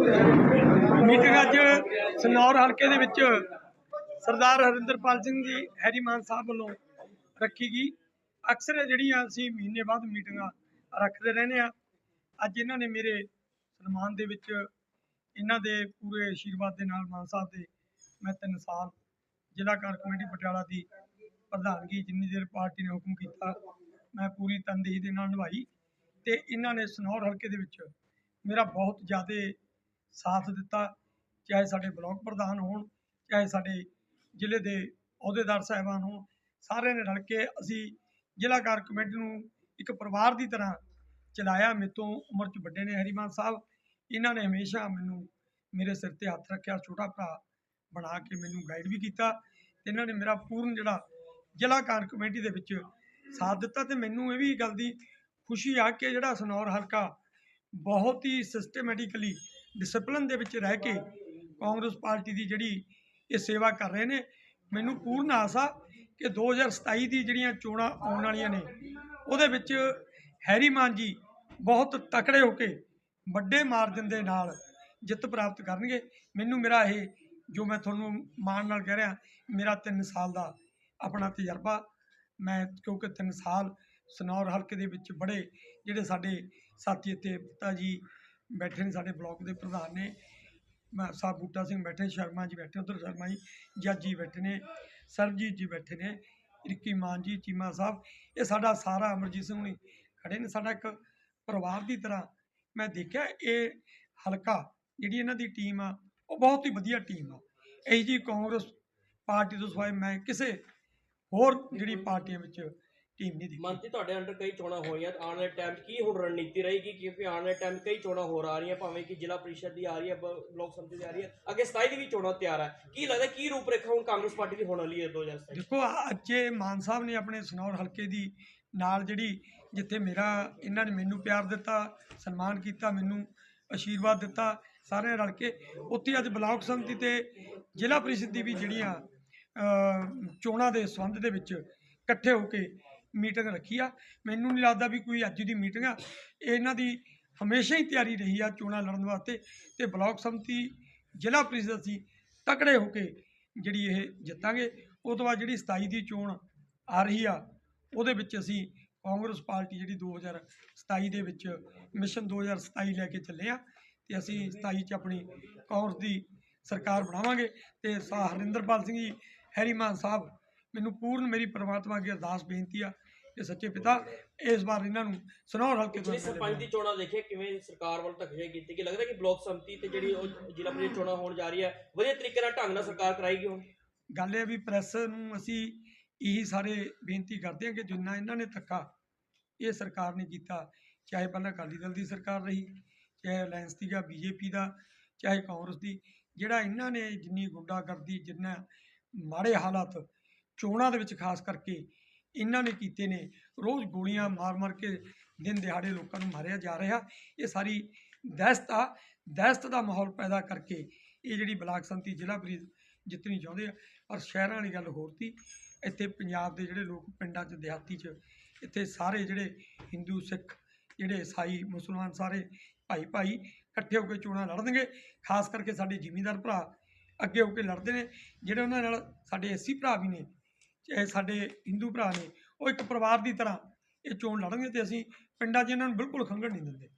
Meeting ਅੱਜ ਸਨੌਰ ਹਲਕੇ ਦੇ ਵਿੱਚ ਸਰਦਾਰ ਹਰਿੰਦਰਪਾਲ ਸਿੰਘ ਜੀ, ਹੈਰੀ ਮਾਨ ਸਾਹਿਬ ਵੱਲੋਂ ਰੱਖੀ ਗਈ। ਅਕਸਰ ਜਿਹੜੀਆਂ ਅਸੀਂ ਮਹੀਨੇ ਬਾਅਦ ਮੀਟਿੰਗਾਂ ਰੱਖਦੇ ਰਹਿੰਦੇ ਆ ਅੱਜ ਇਹਨਾਂ ਨੇ ਮੇਰੇ ਸਨਮਾਨ ਦੇ ਵਿੱਚ ਇਹਨਾਂ ਦੇ ਪੂਰੇ ਆਸ਼ੀਰਵਾਦ ਦੇ ਨਾਲ ਮਾਨ ਸਾਹਿਬ ਦੇ ਮੈਂ ਤਿੰਨ ਸਾਲ ਜ਼ਿਲ੍ਹਾ ਕਾਰ ਕਮੇਟੀ ਪਟਿਆਲਾ ਦੀ ਪ੍ਰਧਾਨਗੀ ਜਿੰਨੀ ਦੇਰ ਪਾਰਟੀ ਨੇ ਹੁਕਮ ਕੀਤਾ, ਮੈਂ ਪੂਰੀ ਤਨਦੇਹੀ ਦੇ ਨਾਲ ਨਿਭਾਈ। ਤੇ ਇਹਨਾਂ ਨੇ ਸਨੌਰ ਹਲਕੇ ਦੇ ਵਿੱਚ ਮੇਰਾ ਬਹੁਤ ਜ਼ਿਆਦਾ ਸਾਥ ਦਿੱਤਾ, ਚਾਹੇ ਸਾਡੇ ਬਲਾਕ ਪ੍ਰਧਾਨ ਹੋਣ, ਚਾਹੇ ਸਾਡੇ ਜ਼ਿਲ੍ਹੇ ਦੇ ਅਹੁਦੇਦਾਰ ਸਾਹਿਬਾਨ ਹੋਣ, ਸਾਰਿਆਂ ਨੇ ਰਲ ਕੇ ਅਸੀਂ ਜ਼ਿਲ੍ਹਾ ਕਾਰ ਕਮੇਟੀ ਨੂੰ ਇੱਕ ਪਰਿਵਾਰ ਦੀ ਤਰ੍ਹਾਂ ਚਲਾਇਆ। ਮੇਰੇ ਤੋਂ ਉਮਰ 'ਚ ਵੱਡੇ ਨੇ ਹਰੀਮਾਨ ਸਾਹਿਬ। ਇਹਨਾਂ ਨੇ ਹਮੇਸ਼ਾ ਮੈਨੂੰ ਮੇਰੇ ਸਿਰ ਤੇ ਹੱਥ ਰੱਖਿਆ, ਛੋਟਾ ਭਰਾ ਬਣਾ ਕੇ ਮੈਨੂੰ ਗਾਈਡ ਵੀ ਕੀਤਾ ਤੇ ਇਹਨਾਂ ਨੇ ਮੇਰਾ ਪੂਰਨ ਜਿਹੜਾ ਜ਼ਿਲ੍ਹਾ ਕਾਰ ਕਮੇਟੀ ਦੇ ਵਿੱਚ ਸਾਥ ਦਿੱਤਾ ਤੇ ਮੈਨੂੰ ਇਹ ਵੀ ਗੱਲ ਦੀ ਖੁਸ਼ੀ ਆ ਕਿ ਜਿਹੜਾ ਸਨੌਰ ਹਲਕਾ ਬਹੁਤ ਹੀ ਸਿਸਟਮੈਟਿਕਲੀ ਡਿਸਪਲਿਨ ਦੇ ਵਿੱਚ ਰਹਿ ਕੇ ਕਾਂਗਰਸ ਪਾਰਟੀ ਦੀ ਜਿਹੜੀ ਇਹ ਸੇਵਾ ਕਰ ਰਹੇ ਨੇ, ਮੈਨੂੰ ਪੂਰਨ ਆਸ ਆ ਕਿ 2027 ਦੀ ਜਿਹੜੀਆਂ ਚੋਣਾਂ ਆਉਣ ਵਾਲੀਆਂ ਨੇ, ਉਹਦੇ ਵਿੱਚ ਹੈਰੀ ਮਾਨ ਜੀ ਬਹੁਤ ਤਕੜੇ ਹੋ ਕੇ ਵੱਡੇ ਮਾਰਜਨ ਦੇ ਨਾਲ ਜਿੱਤ ਪ੍ਰਾਪਤ ਕਰਨਗੇ। ਮੈਨੂੰ ਮੇਰਾ ਇਹ, ਜੋ ਮੈਂ ਤੁਹਾਨੂੰ ਮਾਣ ਨਾਲ ਕਹਿ ਰਿਹਾ, ਮੇਰਾ 3 ਸਾਲ ਦਾ ਆਪਣਾ ਤਜਰਬਾ, ਮੈਂ ਕਿਉਂਕਿ 3 ਸਾਲ ਸਨੌਰ ਹਲਕੇ ਦੇ ਵਿੱਚ ਬੜੇ ਜਿਹੜੇ ਸਾਡੇ ਸਾਥੀ ਇੱਥੇ ਪਿਤਾ ਜੀ ਬੈਠੇ ਨੇ ਸਾਡੇ ਬਲਾਕ ਦੇ ਪ੍ਰਧਾਨ ਨੇ। ਮੈਂ ਸਾਹਿਬ ਬੂਟਾ ਸਿੰਘ ਬੈਠੇ, ਸ਼ਰਮਾ ਜੀ ਬੈਠੇ, ਉਧਰ ਸ਼ਰਮਾ ਜੀ, ਜੱਜ ਜੀ ਬੈਠੇ ਨੇ, ਸਰਬਜੀਤ ਜੀ ਬੈਠੇ ਨੇ, ਰਿੱਕੀ ਮਾਨ ਜੀ, ਚੀਮਾ ਸਾਹਿਬ, ਇਹ ਸਾਡਾ ਸਾਰਾ ਅਮਰਜੀਤ ਸਿੰਘ ਹੁਣੀ ਖੜੇ ਨੇ। ਸਾਡਾ ਇੱਕ ਪਰਿਵਾਰ ਦੀ ਤਰ੍ਹਾਂ ਮੈਂ ਦੇਖਿਆ, ਇਹ ਹਲਕਾ ਜਿਹੜੀ ਇਹਨਾਂ ਦੀ ਟੀਮ ਆ, ਉਹ ਬਹੁਤ ਹੀ ਵਧੀਆ ਟੀਮ ਆ। ਇਹ ਜੀ ਕਾਂਗਰਸ ਪਾਰਟੀ ਤੋਂ ਸਿਵਾਏ ਮੈਂ ਕਿਸੇ ਹੋਰ ਜਿਹੜੀ ਪਾਰਟੀਆਂ ਵਿੱਚ ਟੀਮ ਨਹੀਂ ਦੇਖੀ। ਮੰਤਰੀ ਤੁਹਾਡੇ ਅੰਡਰ ਕਈ ਚੋਣਾਂ ਹੋਈਆਂ ਆਉਣ ਵਾਲੇ ਟਾਈਮ 'ਚ ਕੀ ਹੁਣ ਰਣਨੀਤੀ ਰਹੇਗੀ? ਕਿਉਂਕਿ ਆਉਣ ਵਾਲੇ ਟਾਈਮ ਕਈ ਚੋਣਾਂ ਹੋਰ ਆ ਰਹੀਆਂ ਭਾਵੇਂ ਕਿ ਜ਼ਿਲ੍ਹਾ ਪ੍ਰੀਸ਼ਦ ਦੀ ਆ ਰਹੀ ਹੈ ਬ- ਬਲਾਕ ਸੰਮਤੀ ਦੀ ਆ ਰਹੀ ਹੈ। ਅੱਗੇ 27 ਦੀ ਵੀ ਚੋਣਾਂ ਤਿਆਰ ਹੈ। ਕੀ ਲੱਗਦਾ ਕੀ ਰੂਪਰੇਖਾ ਹੁਣ ਕਾਂਗਰਸ ਪਾਰਟੀ ਦੀ ਹੋਣ ਵਾਲੀ ਹੈ 2027 ਦੇਖੋ ਅੱਜ ਇਹ ਮਾਨ ਸਾਹਿਬ ਨੇ ਆਪਣੇ ਸਨੌਰ ਹਲਕੇ ਦੀ ਨਾਲ ਜਿਹੜੀ ਜਿੱਥੇ ਮੇਰਾ ਇਹਨਾਂ ਨੇ ਮੈਨੂੰ ਪਿਆਰ ਦਿੱਤਾ ਸਨਮਾਨ ਕੀਤਾ ਮੈਨੂੰ ਆਸ਼ੀਰਵਾਦ ਦਿੱਤਾ ਸਾਰਿਆਂ ਰਲ ਕੇ ਉੱਥੇ ਅੱਜ ਬਲਾਕ ਸੰਮਤੀ ਤੇ ਜ਼ਿਲ੍ਹਾ ਪ੍ਰੀਸ਼ਦ ਦੀ ਵੀ ਜਿਹੜੀਆਂ ਅਹ, ਚੋਣਾਂ ਦੇ ਸੰਬੰਧ ਦੇ ਵਿੱਚ ਇਕੱਠੇ ਹੋ ਕੇ ਮੀਟਿੰਗ ਰੱਖੀ ਆ। ਮੈਨੂੰ ਨਹੀਂ ਲੱਗਦਾ ਵੀ ਕੋਈ ਅੱਜ ਦੀ ਮੀਟਿੰਗ ਆ। ਇਹਨਾਂ ਦੀ ਹਮੇਸ਼ਾ ਹੀ ਤਿਆਰੀ ਰਹੀ ਆ ਚੋਣਾਂ ਲੜਨ ਵਾਸਤੇ ਤੇ ਬਲਾਕ ਸੰਮਤੀ, ਜ਼ਿਲ੍ਹਾ ਪ੍ਰੀਸ਼ਦ ਅਸੀਂ ਤਕੜੇ ਹੋ ਕੇ ਜਿਹੜੀ ਇਹ ਜਿੱਤਾਂਗੇ। ਉਹ ਤੋਂ ਬਾਅਦ ਜਿਹੜੀ 27 ਦੀ ਚੋਣ ਆ ਰਹੀ ਆ, ਉਹਦੇ ਵਿੱਚ ਅਸੀਂ ਕਾਂਗਰਸ ਪਾਰਟੀ ਜਿਹੜੀ 2027 ਦੇ ਵਿੱਚ ਮਿਸ਼ਨ 2027 ਲੈ ਕੇ ਚੱਲੇ ਆ ਤੇ ਅਸੀਂ 27 ਚ ਆਪਣੀ ਕਾਂਗਰਸ ਦੀ ਸਰਕਾਰ ਬਣਾਵਾਂਗੇ ਤੇ ਸਾ ਹਰਿੰਦਰਪਾਲ ਸਿੰਘ ਜੀ ਹੈਰੀਮਾਨ ਸਾਹਿਬ ਮੈਨੂੰ ਪੂਰਨ ਮੇਰੀ ਪ੍ਰਮਾਤਮਾ ਅੱਗੇ ਅਰਦਾਸ ਬੇਨਤੀ ਆ ਕਿ ਸੱਚੇ ਪਿਤਾ ਇਸ ਵਾਰ ਇਹਨਾਂ ਨੂੰ ਸਨੌਰ ਹਲਕੇ ਤੋਂ ਪਿਛਲੀ ਸਰਪੰਚ ਦੀ ਚੋਣਾਂ ਦੇਖੇ ਕਿਵੇਂ ਸਰਕਾਰ ਵੱਲ ਧੱਕੇਸ਼ਾਹੀ ਕੀਤੀ ਕਿ ਲੱਗਦਾ ਕਿ ਬਲਾਕ ਸੰਮਤੀ ਤੇ ਜਿਹੜੀ ਉਹ ਜ਼ਿਲ੍ਹਾ ਪ੍ਰੀਸ਼ਦ ਚੋਣਾਂ ਹੋਣ ਜਾ ਰਹੀ ਹੈ ਵਧੀਆ ਤਰੀਕੇ ਨਾਲ ਢੰਗ ਨਾਲ ਸਰਕਾਰ ਕਰਾਏਗੀ ਹੁਣ? ਗੱਲ ਇਹ ਵੀ ਪ੍ਰੈਸ ਨੂੰ ਅਸੀਂ ਇਹੀ ਸਾਰੇ ਬੇਨਤੀ ਕਰਦੇ ਹਾਂ ਕਿ ਜਿੰਨਾ ਇਹਨਾਂ ਨੇ ਧੱਕਾ ਇਹ ਸਰਕਾਰ ਨੇ ਕੀਤਾ ਚਾਹੇ ਪਹਿਲਾਂ ਅਕਾਲੀ ਦਲ ਦੀ ਸਰਕਾਰ ਰਹੀ ਚਾਹੇ ਅਲਾਇੰਸ ਦੀ ਜਾਂ ਬੀਜੇਪੀ ਦਾ ਚਾਹੇ ਕਾਂਗਰਸ ਦੀ ਜਿਹੜਾ ਇਹਨਾਂ ਨੇ ਜਿੰਨੀ ਗੁੰਡਾਗਰਦੀ ਜਿੰਨਾ ਮਾੜੇ ਹਾਲਾਤ ਚੋਣਾਂ ਦੇ ਵਿੱਚ ਖਾਸ ਕਰਕੇ ਇਹਨਾਂ ਨੇ ਕੀਤੇ ਨੇ। ਰੋਜ਼ ਗੋਲੀਆਂ ਮਾਰ-ਮਾਰ ਕੇ ਦਿਨ ਦਿਹਾੜੇ ਲੋਕਾਂ ਨੂੰ ਮਾਰਿਆ ਜਾ ਰਿਹਾ। ਇਹ ਸਾਰੀ ਦਹਿਸ਼ਤ ਆ। ਦਹਿਸ਼ਤ ਦਾ ਮਾਹੌਲ ਪੈਦਾ ਕਰਕੇ ਇਹ ਜਿਹੜੀ ਬਲਾਕ ਸੰਤੀ ਜ਼ਿਲ੍ਹਾ ਪ੍ਰੀਸ਼ਦ ਜਿੱਤਣੀ ਚਾਹੁੰਦੇ ਆ, ਪਰ ਸ਼ਹਿਰਾਂ ਵਾਲੀ ਗੱਲ ਹੋਰ ਤੀ ਇੱਥੇ ਪੰਜਾਬ ਦੇ ਜਿਹੜੇ ਲੋਕ ਪਿੰਡਾਂ 'ਚ, ਦਿਹਾਤੀ 'ਚ, ਇੱਥੇ ਸਾਰੇ ਜਿਹੜੇ ਹਿੰਦੂ, ਸਿੱਖ, ਜਿਹੜੇ ਈਸਾਈ, ਮੁਸਲਮਾਨ ਸਾਰੇ ਭਾਈ ਭਾਈ ਇਕੱਠੇ ਹੋ ਕੇ ਚੋਣਾਂ ਲੜਨਗੇ। ਖਾਸ ਕਰਕੇ ਸਾਡੇ ਜ਼ਿਮੀਂਦਾਰ ਭਰਾ ਅੱਗੇ ਹੋ ਕੇ ਲੜਦੇ ਨੇ। ਜਿਹੜੇ ਉਹਨਾਂ ਨਾਲ ਸਾਡੇ ਐਸੀ ਭਰਾ ਵੀ ਨੇ ਚਾਹੇ ਸਾਡੇ ਹਿੰਦੂ ਭਰਾ ਨੇ, ਉਹ ਇੱਕ ਪਰਿਵਾਰ ਦੀ ਤਰ੍ਹਾਂ ਇਹ ਚੋਣ ਲੜਨਗੇ ਤੇ ਅਸੀਂ ਪਿੰਡਾਂ 'ਚ ਇਹਨਾਂ ਨੂੰ ਬਿਲਕੁਲ ਖੰਘਣ ਨਹੀਂ ਦਿੰਦੇ।